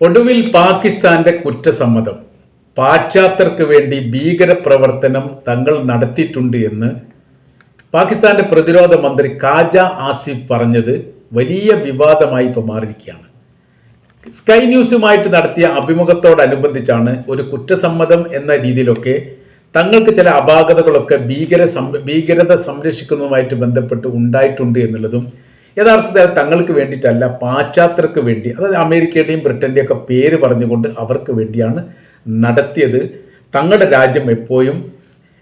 ഒടുവിൽ പാകിസ്ഥാന്റെ കുറ്റസമ്മതം. പാശ്ചാത്യർക്ക് വേണ്ടി ഭീകരപ്രവർത്തനം തങ്ങൾ നടത്തിയിട്ടുണ്ട് എന്ന് പാകിസ്ഥാന്റെ പ്രതിരോധ മന്ത്രി കാജ ആസിഫ് പറഞ്ഞത് വലിയ വിവാദമായി ഇപ്പോൾ മാറിയിരിക്കുകയാണ്. സ്കൈ ന്യൂസുമായിട്ട് നടത്തിയ അഭിമുഖത്തോടനുബന്ധിച്ചാണ് ഒരു കുറ്റസമ്മതം എന്ന രീതിയിലൊക്കെ തങ്ങൾക്ക് ചില അപാകതകളൊക്കെ ഭീകര ഭീകരത സംരക്ഷിക്കുന്നതുമായിട്ട് ബന്ധപ്പെട്ട് ഉണ്ടായിട്ടുണ്ട് എന്നുള്ളതും യഥാർത്ഥത്തിൽ അത് തങ്ങൾക്ക് വേണ്ടിയിട്ടല്ല പാശ്ചാത്യർക്ക് വേണ്ടി. അതായത് അമേരിക്കയുടെയും ബ്രിട്ടന്റെയും ഒക്കെ പേര് പറഞ്ഞുകൊണ്ട് അവർക്ക് വേണ്ടിയാണ് നടത്തിയത്. തങ്ങളുടെ രാജ്യം എപ്പോഴും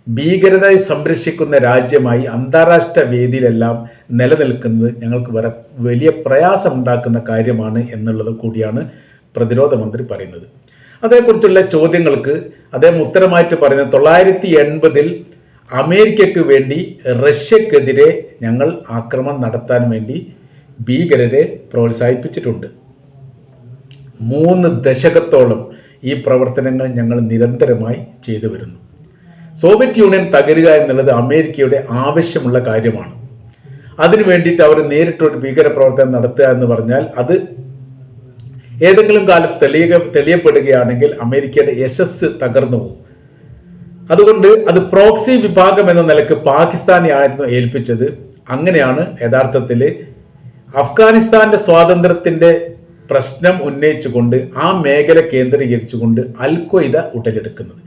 ഭീകരതയെ സംരക്ഷിക്കുന്ന രാജ്യമായി അന്താരാഷ്ട്ര വേദിയിലെല്ലാം നിലനിൽക്കുന്നത് ഞങ്ങൾക്ക് വരെ വലിയ പ്രയാസമുണ്ടാക്കുന്ന കാര്യമാണ് എന്നുള്ളത് കൂടിയാണ് പ്രതിരോധ മന്ത്രി പറയുന്നത്. അതേക്കുറിച്ചുള്ള ചോദ്യങ്ങൾക്ക് അദ്ദേഹം ഉത്തരമായിട്ട് പറയുന്നത് തൊള്ളായിരത്തി എൺപതിൽ അമേരിക്കയ്ക്ക് വേണ്ടി റഷ്യക്കെതിരെ ഞങ്ങൾ ആക്രമണം നടത്താൻ വേണ്ടി ഭീകരരെ പ്രോത്സാഹിപ്പിച്ചിട്ടുണ്ട്. മൂന്ന് ദശകത്തോളം ഈ പ്രവർത്തനങ്ങൾ ഞങ്ങൾ നിരന്തരമായി ചെയ്തു വരുന്നു. സോവിയറ്റ് യൂണിയൻ തകരുക എന്നുള്ളത് അമേരിക്കയുടെ ആവശ്യമുള്ള കാര്യമാണ്. അതിനു വേണ്ടിയിട്ട് അവർ നേരിട്ടൊരു ഭീകരപ്രവർത്തനം നടത്തുക എന്ന് പറഞ്ഞാൽ അത് ഏതെങ്കിലും കാലം തെളിയ തെളിയപ്പെടുകയാണെങ്കിൽ അമേരിക്കയുടെ യശസ് തകർന്നു പോകും. അതുകൊണ്ട് അത് പ്രോക്സി വിഭാഗം എന്ന നിലയ്ക്ക് പാകിസ്ഥാനെയായിരുന്നു ഏൽപ്പിച്ചത്. അങ്ങനെയാണ് യഥാർത്ഥത്തിൽ അഫ്ഗാനിസ്ഥാന്റെ സ്വാതന്ത്ര്യത്തിന്റെ പ്രശ്നം ഉന്നയിച്ചുകൊണ്ട് ആ മേഖല കേന്ദ്രീകരിച്ചുകൊണ്ട് അൽ ഖ്വയ്ദ ഉടലെടുക്കുന്നത്.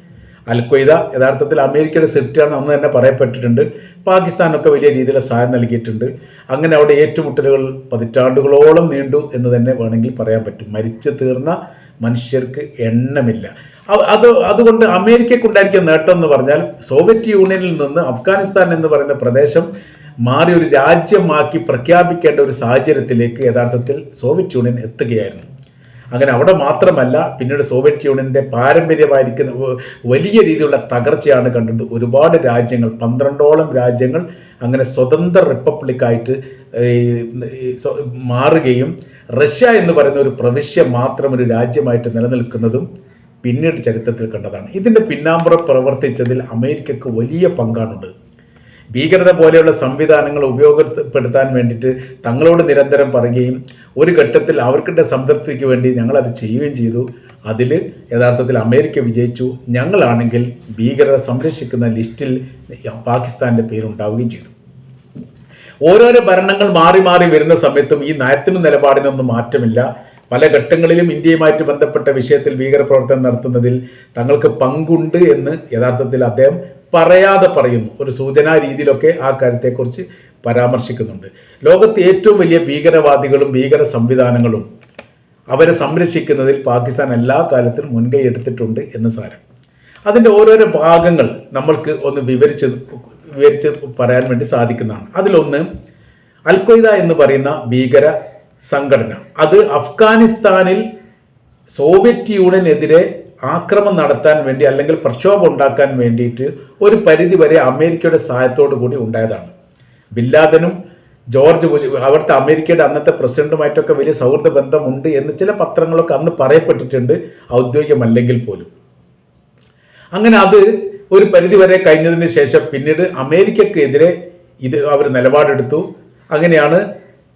അൽ ഖ്വയ്ദ യഥാർത്ഥത്തിൽ അമേരിക്കയുടെ സെറ്റാണ് അന്ന് തന്നെ പറയപ്പെട്ടിട്ടുണ്ട്. പാകിസ്ഥാനൊക്കെ വലിയ രീതിയിലുള്ള സഹായം നൽകിയിട്ടുണ്ട്. അങ്ങനെ അവിടെ ഏറ്റുമുട്ടലുകൾ പതിറ്റാണ്ടുകളോളം നീണ്ടു എന്ന് തന്നെ വേണമെങ്കിൽ പറയാൻ പറ്റും. മരിച്ചു തീർന്ന മനുഷ്യർക്ക് എണ്ണമില്ല. അത് അതുകൊണ്ട് അമേരിക്കക്കുണ്ടായിരിക്കുന്ന നേട്ടം എന്ന് പറഞ്ഞാൽ സോവിയറ്റ് യൂണിയനിൽ നിന്ന് അഫ്ഗാനിസ്ഥാൻ എന്ന് പറയുന്ന പ്രദേശം മാറി ഒരു രാജ്യമാക്കി പ്രഖ്യാപിക്കേണ്ട ഒരു സാഹചര്യത്തിലേക്ക് യഥാർത്ഥത്തിൽ സോവിയറ്റ് യൂണിയൻ എത്തുകയായിരുന്നു. അങ്ങനെ അവിടെ മാത്രമല്ല പിന്നീട് സോവിയറ്റ് യൂണിയന്റെ പാരമ്പര്യമായിരിക്കുന്ന വലിയ രീതിയിലുള്ള തകർച്ചയാണ് കണ്ടത്. ഒരുപാട് രാജ്യങ്ങൾ പന്ത്രണ്ടോളം രാജ്യങ്ങൾ അങ്ങനെ സ്വതന്ത്ര റിപ്പബ്ലിക്കായിട്ട് മാറുകയും റഷ്യ എന്ന് പറയുന്ന ഒരു പ്രവിശ്യ മാത്രം ഒരു രാജ്യമായിട്ട് നിലനിൽക്കുന്നതും പിന്നീട് ചരിത്രത്തിൽ കണ്ടതാണ്. ഇതിന്റെ പിന്നാമ്പുറം പ്രവർത്തിച്ചതിൽ അമേരിക്കക്ക് വലിയ പങ്കാണുണ്ട്. ഭീകരത പോലെയുള്ള സംവിധാനങ്ങൾ ഉപയോഗപ്പെടുത്താൻ വേണ്ടിയിട്ട് തങ്ങളോട് നിരന്തരം പറയുകയും ഒരു ഘട്ടത്തിൽ അവർക്കിന്റെ സംതൃപ്തിക്ക് വേണ്ടി ഞങ്ങളത് ചെയ്യുകയും ചെയ്തു. അതിൽ യഥാർത്ഥത്തിൽ അമേരിക്ക വിജയിച്ചു. ഞങ്ങളാണെങ്കിൽ ഭീകരത സംരക്ഷിക്കുന്ന ലിസ്റ്റിൽ പാകിസ്ഥാന്റെ പേരുണ്ടാവുകയും ചെയ്തു. ഓരോരോ ഭരണങ്ങൾ മാറി മാറി വരുന്ന സമയത്തും ഈ നയത്തിനും നിലപാടിനൊന്നും മാറ്റമില്ല. പല ഘട്ടങ്ങളിലും ഇന്ത്യയുമായിട്ട് ബന്ധപ്പെട്ട വിഷയത്തിൽ ഭീകരപ്രവർത്തനം നടത്തുന്നതിൽ തങ്ങൾക്ക് പങ്കുണ്ട് എന്ന് യഥാർത്ഥത്തിൽ അദ്ദേഹം പറയാതെ പറയുന്നു. ഒരു സൂചനാ രീതിയിലൊക്കെ ആ കാര്യത്തെക്കുറിച്ച് പരാമർശിക്കുന്നുണ്ട്. ലോകത്ത് ഏറ്റവും വലിയ ഭീകരവാദികളും ഭീകര സംവിധാനങ്ങളും അവരെ സംരക്ഷിക്കുന്നതിൽ പാകിസ്ഥാൻ എല്ലാ കാലത്തിലും മുൻകൈ എടുത്തിട്ടുണ്ട് എന്ന് സാരം. അതിന്റെ ഓരോരോ ഭാഗങ്ങൾ നമ്മൾക്ക് ഒന്ന് വിവരിച്ച് വിവരിച്ച് പറയാൻ വേണ്ടി സാധിക്കുന്നതാണ്. അതിലൊന്ന് അൽ എന്ന് പറയുന്ന ഭീകര സംഘടന. അത് അഫ്ഗാനിസ്ഥാനിൽ സോവിയറ്റ് യൂണിയനെതിരെ ആക്രമം നടത്താൻ വേണ്ടി അല്ലെങ്കിൽ പ്രക്ഷോഭം ഉണ്ടാക്കാൻ വേണ്ടിയിട്ട് ഒരു പരിധി വരെ അമേരിക്കയുടെ സഹായത്തോടു കൂടി ഉണ്ടായതാണ്. ബില്ലാദനും ജോർജ് ബുഷ് അവിടുത്തെ അമേരിക്കയുടെ അന്നത്തെ പ്രസിഡന്റുമായിട്ടൊക്കെ വലിയ സൗഹൃദ ബന്ധമുണ്ട് എന്ന് ചില പത്രങ്ങളൊക്കെ അന്ന് പറയപ്പെട്ടിട്ടുണ്ട് ഔദ്യോഗികമല്ലെങ്കിൽ പോലും. അങ്ങനെ അത് ഒരു പരിധിവരെ കഴിഞ്ഞതിന് ശേഷം പിന്നീട് അമേരിക്കക്കെതിരെ ഇത് അവർ നിലപാടെടുത്തു. അങ്ങനെയാണ്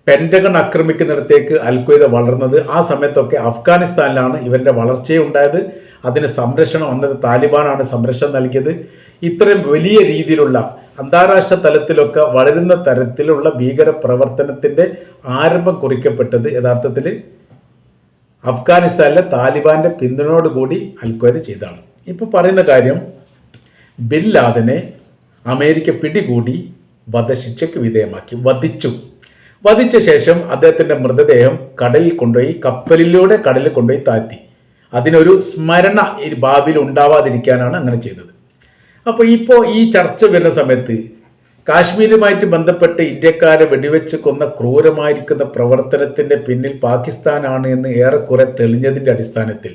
പെന്റഗൺ ആക്രമിക്കുന്നിടത്തേക്ക് അൽഖ്വയ്ദ വളർന്നത്. ആ സമയത്തൊക്കെ അഫ്ഗാനിസ്ഥാനിലാണ് ഇവരുടെ വളർച്ചയുണ്ടായത് അതിന് സംരക്ഷണം അന്നത്തെ താലിബാനാണ് സംരക്ഷണം നൽകിയത്. ഇത്രയും വലിയ രീതിയിലുള്ള അന്താരാഷ്ട്ര തലത്തിലൊക്കെ വളരുന്ന തരത്തിലുള്ള ഭീകര പ്രവർത്തനത്തിന്റെ ആരംഭം കുറിക്കപ്പെട്ടത് യഥാർത്ഥത്തിൽ അഫ്ഗാനിസ്ഥാനിലെ താലിബാന്റെ പിന്തുണയോടുകൂടി അൽഖ്വയ്ദ ചെയ്താണ് ഇപ്പോൾ പറയുന്ന കാര്യം ബിൻ ലാദനെ അമേരിക്ക പിടികൂടി വധശിക്ഷയ്ക്ക് വിധേയമാക്കി വധിച്ചു. വധിച്ച ശേഷം അദ്ദേഹത്തിന്റെ മൃതദേഹം കടലിൽ കൊണ്ടുപോയി കപ്പലിലൂടെ കടലിൽ കൊണ്ടുപോയി താഴ്ത്തി. അതിനൊരു സ്മരണ ഈ ഭാവിയിൽ ഉണ്ടാവാതിരിക്കാനാണ് അങ്ങനെ ചെയ്തത്. അപ്പോൾ ഇപ്പോൾ ഈ ചർച്ച വരുന്ന സമയത്ത് കാശ്മീരുമായിട്ട് ബന്ധപ്പെട്ട് ഇന്ത്യക്കാരെ വെടിവെച്ച് കൊന്ന ക്രൂരമായിരിക്കുന്ന പ്രവർത്തനത്തിന്റെ പിന്നിൽ പാകിസ്ഥാനാണ് എന്ന് ഏറെക്കുറെ തെളിഞ്ഞതിന്റെ അടിസ്ഥാനത്തിൽ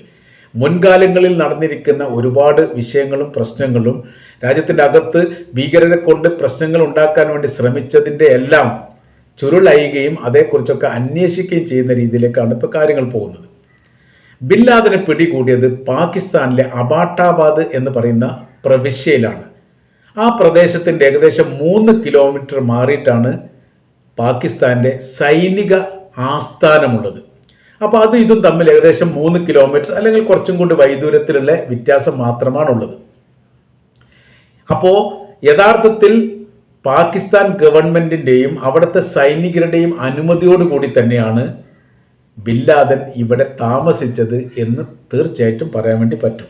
മുൻകാലങ്ങളിൽ നടന്നിരിക്കുന്ന ഒരുപാട് വിഷയങ്ങളും പ്രശ്നങ്ങളും രാജ്യത്തിന്റെ അകത്ത് ഭീകരരെ കൊണ്ട് പ്രശ്നങ്ങൾ ഉണ്ടാക്കാൻ വേണ്ടി ശ്രമിച്ചതിന്റെ എല്ലാം ചുരുളയുകയും അതേക്കുറിച്ചൊക്കെ അന്വേഷിക്കുകയും ചെയ്യുന്ന രീതിയിലേക്കാണ് ഇപ്പോൾ കാര്യങ്ങൾ പോകുന്നത്. ബില്ലാദിനെ ലാദനെ പിടികൂടിയത് പാകിസ്ഥാനിലെ അബാട്ടാബാദ് എന്ന് പറയുന്ന പ്രവിശ്യയിലാണ്. ആ പ്രദേശത്തിന്റെ ഏകദേശം മൂന്ന് കിലോമീറ്റർ മാറിയിട്ടാണ് പാകിസ്ഥാന്റെ സൈനിക ആസ്ഥാനമുള്ളത്. അപ്പോൾ അത് ഇതും തമ്മിൽ ഏകദേശം മൂന്ന് കിലോമീറ്റർ അല്ലെങ്കിൽ കുറച്ചും കൂടി വൈദൂരത്തിലുള്ള വ്യത്യാസം മാത്രമാണുള്ളത്. അപ്പോൾ യഥാർത്ഥത്തിൽ പാകിസ്ഥാൻ ഗവൺമെന്റിന്റെയും അവിടുത്തെ സൈനികരുടെയും അനുമതിയോടുകൂടി തന്നെയാണ് ബില്ലാദൻ ഇവിടെ താമസിച്ചത് എന്ന് തീർച്ചയായിട്ടും പറയാൻ വേണ്ടി പറ്റും.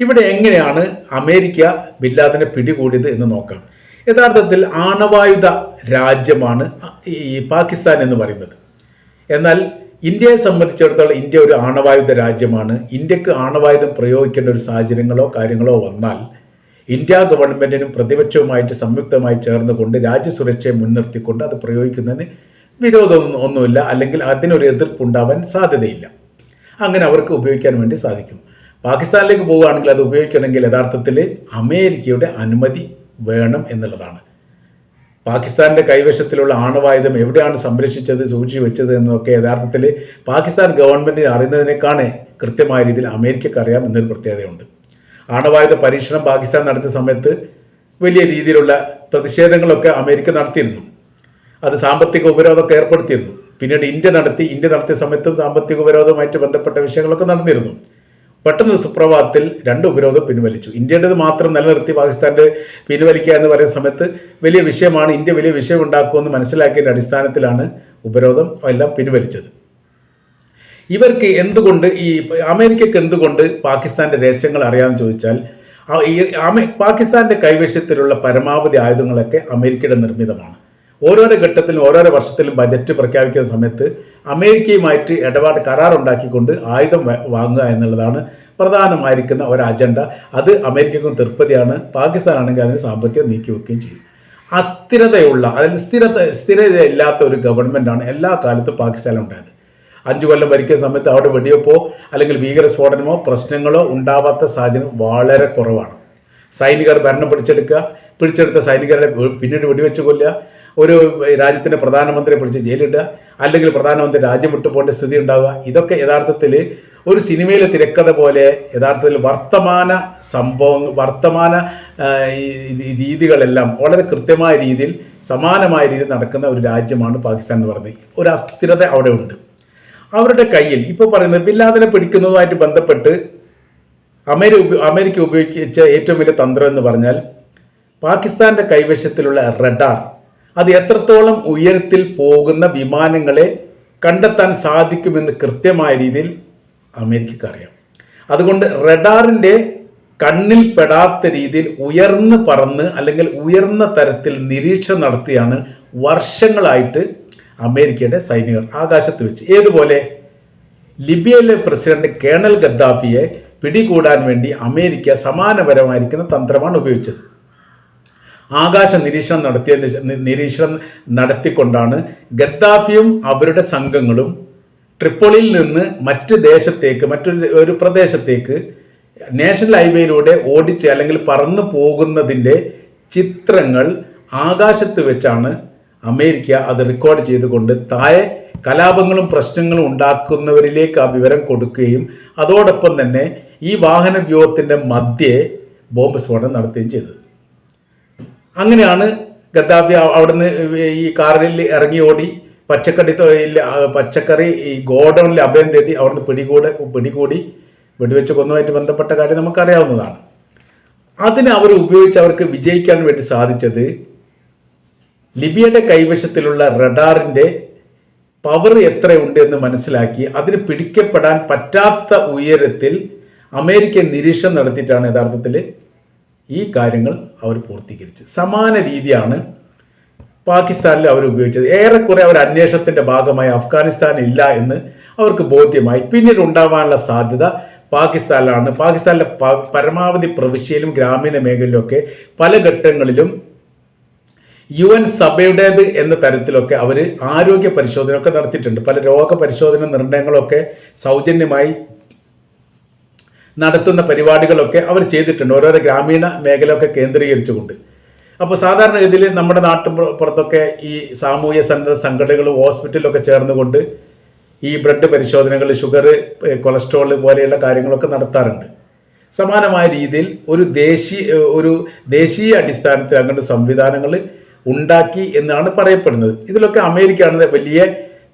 ഇവിടെ എങ്ങനെയാണ് അമേരിക്ക ബില്ലാദിനെ പിടികൂടിയത് എന്ന് നോക്കാം. യഥാർത്ഥത്തിൽ ആണവായുധ രാജ്യമാണ് ഈ പാകിസ്ഥാൻ എന്ന് പറയുന്നത്. എന്നാൽ ഇന്ത്യയെ സംബന്ധിച്ചിടത്തോളം ഇന്ത്യ ഒരു ആണവായുധ രാജ്യമാണ്. ഇന്ത്യയ്ക്ക് ആണവായുധം പ്രയോഗിക്കേണ്ട ഒരു സാഹചര്യങ്ങളോ കാര്യങ്ങളോ വന്നാൽ ഇന്ത്യ ഗവൺമെന്റിനും പ്രതിപക്ഷവുമായിട്ട് സംയുക്തമായി ചേർന്നുകൊണ്ട് രാജ്യസുരക്ഷയെ മുൻനിർത്തിക്കൊണ്ട് അത് പ്രയോഗിക്കുന്നതിന് വിരോധം ഒന്നുമില്ല. അല്ലെങ്കിൽ അതിനൊരു എതിർപ്പുണ്ടാവാൻ സാധ്യതയില്ല. അങ്ങനെ അവർക്ക് ഉപയോഗിക്കാൻ വേണ്ടി സാധിക്കും. പാകിസ്ഥാനിലേക്ക് പോവുകയാണെങ്കിൽ അത് ഉപയോഗിക്കണമെങ്കിൽ യഥാർത്ഥത്തിൽ അമേരിക്കയുടെ അനുമതി വേണം എന്നുള്ളതാണ്. പാകിസ്ഥാന്റെ കൈവശത്തിലുള്ള ആണവായുധം എവിടെയാണ് സംരക്ഷിച്ചത് സൂക്ഷിച്ചു വെച്ചത് എന്നൊക്കെ യഥാർത്ഥത്തിൽ പാകിസ്ഥാൻ ഗവൺമെന്റിന് അറിയുന്നതിനേക്കാണ് കൃത്യമായ രീതിയിൽ അമേരിക്കക്ക് അറിയാം എന്നൊരു പ്രത്യേകതയുണ്ട്. ആണവായുധ പരീക്ഷണം പാകിസ്ഥാൻ നടത്തിയ സമയത്ത് വലിയ രീതിയിലുള്ള പ്രതിഷേധങ്ങളൊക്കെ അമേരിക്ക നടത്തിയിരുന്നു. അത് സാമ്പത്തിക ഉപരോധമൊക്കെ ഏർപ്പെടുത്തിയിരുന്നു. പിന്നീട് ഇന്ത്യ നടത്തി ഇന്ത്യ നടത്തിയ സമയത്തും സാമ്പത്തിക ഉപരോധവുമായിട്ട് ബന്ധപ്പെട്ട വിഷയങ്ങളൊക്കെ നടന്നിരുന്നു. പെട്ടെന്ന് സുപ്രഭാതത്തിൽ രണ്ട് ഉപരോധം പിൻവലിച്ചു. ഇന്ത്യയുടേത് മാത്രം നിലനിർത്തി പാകിസ്ഥാന്റെ പിൻവലിക്കുക എന്ന് പറയുന്ന സമയത്ത് വലിയ വിഷയമാണ് ഇന്ത്യ വലിയ വിഷയം ഉണ്ടാക്കുമെന്ന് മനസ്സിലാക്കിയതിന്റെ അടിസ്ഥാനത്തിലാണ് ഉപരോധം എല്ലാം പിൻവലിച്ചത്. ഇവർക്ക് എന്തുകൊണ്ട് ഈ അമേരിക്കക്ക് എന്തുകൊണ്ട് പാകിസ്ഥാന്റെ രഹസ്യങ്ങൾ അറിയാമെന്ന് ചോദിച്ചാൽ ഈ പാകിസ്ഥാന്റെ കൈവശത്തിലുള്ള പരമാവധി ആയുധങ്ങളൊക്കെ അമേരിക്കയുടെ നിർമ്മിതമാണ്. ഓരോരോ ഘട്ടത്തിലും ഓരോരോ വർഷത്തിലും ബജറ്റ് പ്രഖ്യാപിക്കുന്ന സമയത്ത് അമേരിക്കയുമായിട്ട് ഇടപാട് കരാറുണ്ടാക്കിക്കൊണ്ട് ആയുധം വാങ്ങുക എന്നുള്ളതാണ് പ്രധാനമായിരിക്കുന്ന ഒരു അജണ്ട അത് അമേരിക്കക്കും തൃപ്തിയാണ് പാകിസ്ഥാനാണെങ്കിൽ അതിന് സാമ്പത്തികം നീക്കിവെക്കുകയും ചെയ്യും. അസ്ഥിരതയുള്ള അതായത് സ്ഥിരത സ്ഥിരതയില്ലാത്ത ഒരു ഗവൺമെന്റാണ് എല്ലാ കാലത്തും പാകിസ്ഥാനുണ്ടായത് അഞ്ചു കൊല്ലം ഭരിക്കുന്ന സമയത്ത് അവിടെ വെടിവെപ്പോ അല്ലെങ്കിൽ ഭീകര സ്ഫോടനമോ പ്രശ്നങ്ങളോ ഉണ്ടാവാത്ത സാഹചര്യം വളരെ കുറവാണ്. സൈനികർ ഭരണം പിടിച്ചെടുക്കുക പിടിച്ചെടുത്ത സൈനികരെ പിന്നീട് വെടിവെച്ച് കൊല്ലുക. ഒരു രാജ്യത്തിന്റെ പ്രധാനമന്ത്രിയെ പിടിച്ച് ജയിലിടുക. അല്ലെങ്കിൽ പ്രധാനമന്ത്രി രാജ്യം വിട്ടു പോകേണ്ട സ്ഥിതി ഉണ്ടാവുക. ഇതൊക്കെ യഥാർത്ഥത്തിൽ ഒരു സിനിമയിലെ തിരക്കഥ പോലെ യഥാർത്ഥത്തിൽ വർത്തമാന സംഭവങ്ങൾ വർത്തമാന രീതികളെല്ലാം വളരെ കൃത്യമായ രീതിയിൽ സമാനമായ രീതിയിൽ നടക്കുന്ന ഒരു രാജ്യമാണ് പാകിസ്ഥാൻ എന്ന് പറയുന്നത്. ഒരു അസ്ഥിരത അവിടെ ഉണ്ട്. അവരുടെ കയ്യിൽ ഇപ്പോൾ പറയുന്നത് ബില്ലാദിനെ പിടിക്കുന്നതുമായിട്ട് ബന്ധപ്പെട്ട് അമേരിക്ക അമേരിക്ക ഉപയോഗിച്ച ഏറ്റവും വലിയ തന്ത്രം എന്ന് പറഞ്ഞാൽ പാകിസ്ഥാന്റെ കൈവശത്തിലുള്ള റഡാർ അത് എത്രത്തോളം ഉയരത്തിൽ പോകുന്ന വിമാനങ്ങളെ കണ്ടെത്താൻ സാധിക്കുമെന്ന് കൃത്യമായ രീതിയിൽ അമേരിക്കക്ക് അറിയാം. അതുകൊണ്ട് റഡാറിന്റെ കണ്ണിൽ പെടാത്ത രീതിയിൽ ഉയർന്ന് പറന്ന് അല്ലെങ്കിൽ ഉയർന്ന തരത്തിൽ നിരീക്ഷണം നടത്തിയാണ് വർഷങ്ങളായിട്ട് അമേരിക്കയുടെ സൈനികർ ആകാശത്ത് വെച്ച്. ഏതുപോലെ? ലിബിയയിലെ പ്രസിഡന്റ് കേണൽ ഗദ്ദാഫിയെ പിടികൂടാൻ വേണ്ടി അമേരിക്ക സമാനപരമായിരിക്കുന്ന തന്ത്രമാണ് ഉപയോഗിച്ചത്. ആകാശ നിരീക്ഷണം നടത്തിയ നിരീക്ഷണം നടത്തിക്കൊണ്ടാണ് ഗദ്ദാഫിയും അവരുടെ സംഘങ്ങളും ട്രിപ്പോളിയിൽ നിന്ന് മറ്റ് ദേശത്തേക്ക് മറ്റൊരു ഒരു പ്രദേശത്തേക്ക് നാഷണൽ ഹൈവേയിലൂടെ ഓടിച്ച് അല്ലെങ്കിൽ പറന്നു പോകുന്നതിന്റെ ചിത്രങ്ങൾ ആകാശത്ത് വെച്ചാണ് അമേരിക്ക അത് റെക്കോർഡ് ചെയ്തുകൊണ്ട് താഴെ കലാപങ്ങളും പ്രശ്നങ്ങളും ഉണ്ടാക്കുന്നവരിലേക്ക് ആ വിവരം കൊടുക്കുകയും അതോടൊപ്പം തന്നെ ഈ വാഹന വ്യൂഹത്തിന്റെ മധ്യേ ബോംബ് സ്ഫോടനം നടത്തുകയും ചെയ്തത്. അങ്ങനെയാണ് ഗദ്ദാഫി അവിടുന്ന് ഈ കാറിൽ ഇറങ്ങി ഓടി പച്ചക്കറി പച്ചക്കറി ഈ ഗോഡൗണിൽ അഭയം തേടി അവിടുന്ന് പിടികൂടെ പിടികൂടി വെടിവെച്ച് കൊന്നുമായിട്ട് ബന്ധപ്പെട്ട കാര്യം നമുക്കറിയാവുന്നതാണ്. അതിന് അവർ ഉപയോഗിച്ച് അവർക്ക് വിജയിക്കാൻ വേണ്ടി സാധിച്ചത് ലിബിയയുടെ കൈവശത്തിലുള്ള റഡാറിന്റെ പവർ എത്രയുണ്ട് എന്ന് മനസ്സിലാക്കി അതിന് പിടിക്കപ്പെടാൻ പറ്റാത്ത ഉയരത്തിൽ അമേരിക്ക നിരീക്ഷണം നടത്തിയിട്ടാണ് യഥാർത്ഥത്തിൽ ഈ കാര്യങ്ങൾ അവർ പൂർത്തീകരിച്ചു. സമാന രീതിയാണ് പാകിസ്ഥാനിൽ അവർ ഉപയോഗിച്ചത്. ഏറെക്കുറെ അവർ അന്വേഷണത്തിന്റെ ഭാഗമായി അഫ്ഗാനിസ്ഥാൻ ഇല്ല എന്ന് അവർക്ക് ബോധ്യമായി. പിന്നീട് ഉണ്ടാവാനുള്ള സാധ്യത പാകിസ്ഥാനിലാണ്. പാകിസ്ഥാനിലെ പരമാവധി പ്രവിശ്യയിലും ഗ്രാമീണ മേഖലയിലൊക്കെ പല ഘട്ടങ്ങളിലും യു എൻ സഭയുടേത് എന്ന തരത്തിലൊക്കെ അവർ ആരോഗ്യ പരിശോധനയൊക്കെ നടത്തിയിട്ടുണ്ട്. പല രോഗ പരിശോധന നിർണയങ്ങളൊക്കെ സൗജന്യമായി നടത്തുന്ന പരിപാടികളൊക്കെ അവർ ചെയ്തിട്ടുണ്ട്. ഓരോരോ ഗ്രാമീണ മേഖലയൊക്കെ കേന്ദ്രീകരിച്ചുകൊണ്ട്. അപ്പോൾ സാധാരണഗതിയിൽ നമ്മുടെ നാട്ടിൻ പുറത്തൊക്കെ ഈ സാമൂഹ്യ സന്നദ്ധ സംഘടനകളും ഹോസ്പിറ്റലൊക്കെ ചേർന്നുകൊണ്ട് ഈ ബ്ലഡ് പരിശോധനകൾ ഷുഗർ കൊളസ്ട്രോൾ പോലെയുള്ള കാര്യങ്ങളൊക്കെ നടത്താറുണ്ട്. സമാനമായ രീതിയിൽ ഒരു ദേശീയ ഒരു ദേശീയ അടിസ്ഥാനത്തിൽ അങ്ങനത്തെ സംവിധാനങ്ങൾ ഉണ്ടാക്കി എന്നാണ് പറയപ്പെടുന്നത്. ഇതിലൊക്കെ അമേരിക്കയാണ് വലിയ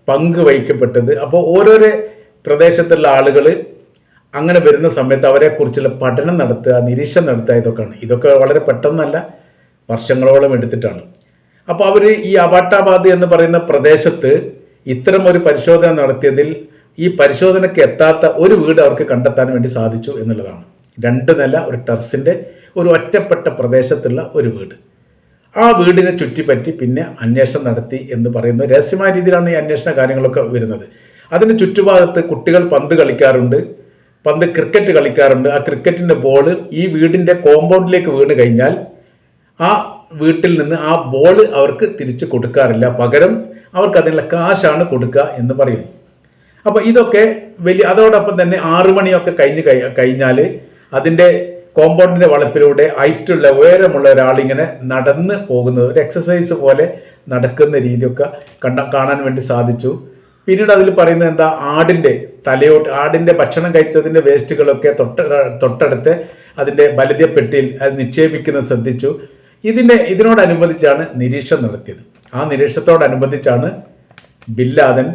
പങ്ക് വഹിക്കപ്പെട്ടത്. അപ്പോൾ ഓരോരോ പ്രദേശത്തുള്ള ആളുകൾ അങ്ങനെ വരുന്ന സമയത്ത് അവരെക്കുറിച്ചുള്ള പഠനം നടത്തുക നിരീക്ഷണം നടത്തുക ഇതൊക്കെയാണ്. ഇതൊക്കെ വളരെ പെട്ടെന്നല്ല വർഷങ്ങളോളം എടുത്തിട്ടാണ്. അപ്പോൾ അവർ ഈ അബാട്ടാബാദ് എന്ന് പറയുന്ന പ്രദേശത്ത് ഇത്തരം ഒരു പരിശോധന നടത്തിയതിൽ ഈ പരിശോധനയ്ക്ക് എത്താത്ത ഒരു വീട് അവർക്ക് കണ്ടെത്താൻ വേണ്ടി സാധിച്ചു എന്നുള്ളതാണ്. രണ്ട് നില ഒരു ടെറസിന്റെ ഒരു ഒറ്റപ്പെട്ട പ്രദേശത്തുള്ള ഒരു വീട്. ആ വീടിനെ ചുറ്റിപ്പറ്റി പിന്നെ അന്വേഷണം നടത്തി എന്ന് പറയുന്ന രഹസ്യമായ രീതിയിലാണ് ഈ അന്വേഷണ കാര്യങ്ങളൊക്കെ വരുന്നത്. അതിന് ചുറ്റുഭാഗത്ത് കുട്ടികൾ പന്ത് കളിക്കാറുണ്ട്. പന്ത് ക്രിക്കറ്റ് കളിക്കാറുണ്ട്. ആ ക്രിക്കറ്റിന്റെ ബോൾ ഈ വീടിന്റെ കോമ്പൗണ്ടിലേക്ക് വീണ് കഴിഞ്ഞാൽ ആ വീട്ടിൽ നിന്ന് ആ ബോൾ അവർക്ക് തിരിച്ചു കൊടുക്കാറില്ല. പകരം അവർക്ക് അതിനുള്ള കാശാണ് കൊടുക്കുക എന്ന് പറയും. അപ്പോൾ ഇതൊക്കെ വലിയ അതോടൊപ്പം തന്നെ ആറു മണിയൊക്കെ കഴിഞ്ഞ് കഴി- കഴിഞ്ഞാൽ അതിന്റെ കോമ്പൗണ്ടിന്റെ വളപ്പിലൂടെ ഹൈറ്റുള്ള ഉയരമുള്ള ഒരാളിങ്ങനെ നടന്ന് പോകുന്നത് ഒരു എക്സസൈസ് പോലെ നടക്കുന്ന രീതിയൊക്കെ കണ്ട കാണാൻ വേണ്ടി സാധിച്ചു. പിന്നീട് അതിൽ പറയുന്നത് എന്താ? ആടിന്റെ തലയോട്ട് ആടിന്റെ ഭക്ഷണം കഴിച്ചതിന്റെ വേസ്റ്റുകളൊക്കെ തൊട്ട തൊട്ടടുത്ത് അതിന്റെ ബലിതപ്പെട്ടിയിൽ അത് നിക്ഷേപിക്കുന്നത് ശ്രദ്ധിച്ചു. ഇതിനെ ഇതിനോടനുബന്ധിച്ചാണ് നിരീക്ഷണം നടത്തിയത്. ആ നിരീക്ഷണത്തോടനുബന്ധിച്ചാണ് ബില്ലാദൻ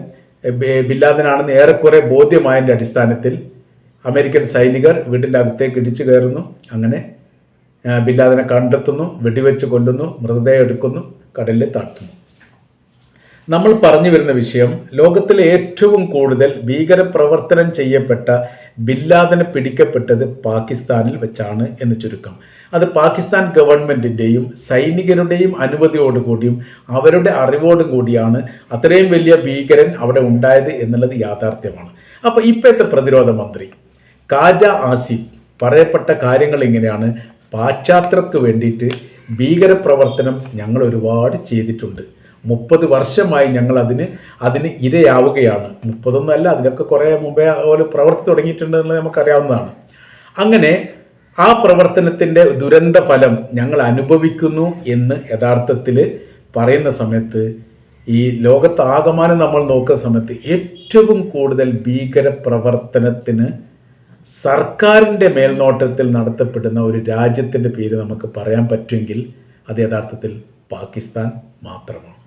ബില്ലാദനാണെന്ന് ഏറെക്കുറെ ബോധ്യമായതിന്റെ അടിസ്ഥാനത്തിൽ അമേരിക്കൻ സൈനികർ വീടിന്റെ അകത്തേക്ക് ഇടിച്ചു കയറുന്നു. അങ്ങനെ ബില്ലാദനെ കണ്ടെത്തുന്നു വെടിവെച്ച് കൊല്ലുന്നു മൃതദേഹം എടുക്കുന്നു കടലിൽ താട്ടുന്നു. നമ്മൾ പറഞ്ഞു വരുന്ന വിഷയം ലോകത്തിലെ ഏറ്റവും കൂടുതൽ ഭീകരപ്രവർത്തനം ചെയ്യപ്പെട്ട ബില്ലാദന് പിടിക്കപ്പെട്ടത് പാകിസ്ഥാനിൽ വെച്ചാണ് എന്ന് ചുരുക്കം. അത് പാകിസ്ഥാൻ ഗവൺമെന്റിന്റെയും സൈനികരുടെയും അനുമതിയോടുകൂടിയും അവരുടെ അറിവോടും കൂടിയാണ് അത്രയും വലിയ ഭീകരൻ അവിടെ ഉണ്ടായത് എന്നുള്ളത് യാഥാർത്ഥ്യമാണ്. അപ്പോൾ ഇപ്പോഴത്തെ പ്രതിരോധ മന്ത്രി കാജ ആസിഫ് പറയപ്പെട്ട കാര്യങ്ങൾ ഇങ്ങനെയാണ്. പാശ്ചാത്യർക്ക് വേണ്ടിയിട്ട് ഭീകരപ്രവർത്തനം ഞങ്ങൾ ഒരുപാട് ചെയ്തിട്ടുണ്ട്. മുപ്പത് വർഷമായി ഞങ്ങൾ അതിന് അതിന് ഇരയാവുകയാണ്. മുപ്പതൊന്നുമല്ല അതിനൊക്കെ കുറേ മുമ്പേ അതുപോലെ പ്രവർത്തി തുടങ്ങിയിട്ടുണ്ടെന്നുള്ളത് നമുക്കറിയാവുന്നതാണ്. അങ്ങനെ ആ പ്രവർത്തനത്തിന്റെ ദുരന്ത ഫലം ഞങ്ങൾ അനുഭവിക്കുന്നു എന്ന് യഥാർത്ഥത്തിൽ പറയുന്ന സമയത്ത് ഈ ലോകത്താകമാനം നമ്മൾ നോക്കുന്ന സമയത്ത് ഏറ്റവും കൂടുതൽ ഭീകര പ്രവർത്തനത്തിന് സർക്കാരിന്റെ മേൽനോട്ടത്തിൽ നടത്തപ്പെടുന്ന ഒരു രാജ്യത്തിന്റെ പേര് നമുക്ക് പറയാൻ പറ്റുമെങ്കിൽ അത് യഥാർത്ഥത്തിൽ പാകിസ്ഥാൻ മാത്രമാണ്.